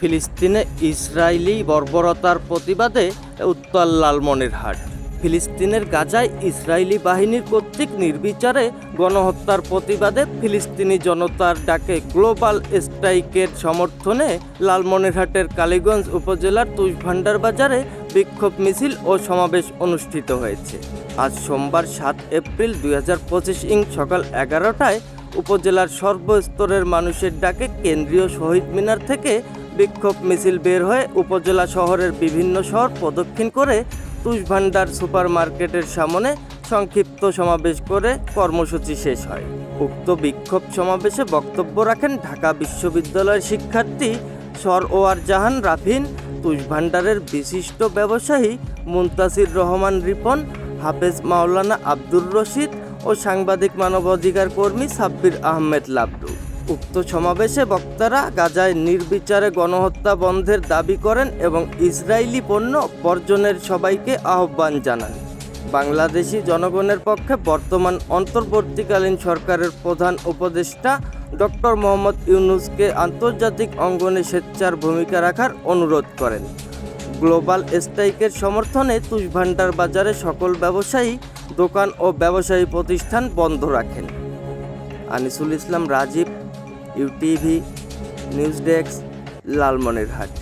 ফিলিস্তিনে ইসরায়েলি বর্বরতার প্রতিবাদে উত্তাল লালমনিরহাট ফিলিস্তিনের গাজায় ইসরায়েলি বাহিনীর কর্তৃক নির্বিচারে গণহত্যার প্রতিবাদে ফিলিস্তিনি জনতার ডাকে গ্লোবাল স্ট্রাইকের সমর্থনে লালমনিরহাটের কালীগঞ্জ উপজেলার তুষভান্ডার বাজারে বিক্ষোভ মিছিল ও সমাবেশ অনুষ্ঠিত হয়েছে। আজ সোমবার সাত এপ্রিল দুই হাজার পঁচিশ ইং সকাল এগারোটায় উপজেলার সর্বস্তরের মানুষের ডাকে কেন্দ্রীয় শহীদ মিনার থেকে বিক্ষোভ মিছিল বের হয়ে উপজেলা শহরের বিভিন্ন শহর প্রদক্ষিণ করে তুষভান্ডার সুপার মার্কেটের সামনে সংক্ষিপ্ত সমাবেশ করে কর্মসূচি শেষ হয়। উক্ত বিক্ষোভ সমাবেশে বক্তব্য রাখেন ঢাকা বিশ্ববিদ্যালয়ের শিক্ষার্থী সর ওয়ার জাহান রাফিন, তুষভান্ডারের বিশিষ্ট ব্যবসায়ী মুন্তাসির রহমান রিপন, হাফেজ মাওলানা আব্দুর রশিদ ও সাংবাদিক মানবাধিকার কর্মী সাব্বির আহমেদ লাবলু উক্ত সমাবেশে বক্তারা গাজায় নির্বিচারে গণহত্যা বন্ধের দাবি করেন এবং ইসরায়েলি পণ্য বর্জনের সবাইকে আহ্বান জানান। বাংলাদেশি জনগণের পক্ষে বর্তমান অন্তর্বর্তীকালীন সরকারের প্রধান উপদেষ্টা ডক্টর মোহাম্মদ ইউনুসকে আন্তর্জাতিক অঙ্গনে স্বেচ্ছার ভূমিকা রাখার অনুরোধ করেন। গ্লোবাল স্ট্রাইকের সমর্থনে তুষভান্ডার বাজারে সকল ব্যবসায়ী, দোকান ও ব্যবসায়ী প্রতিষ্ঠান বন্ধ রাখেন। Anisul Islam, Rajib UTV news desk Lalmonirhat.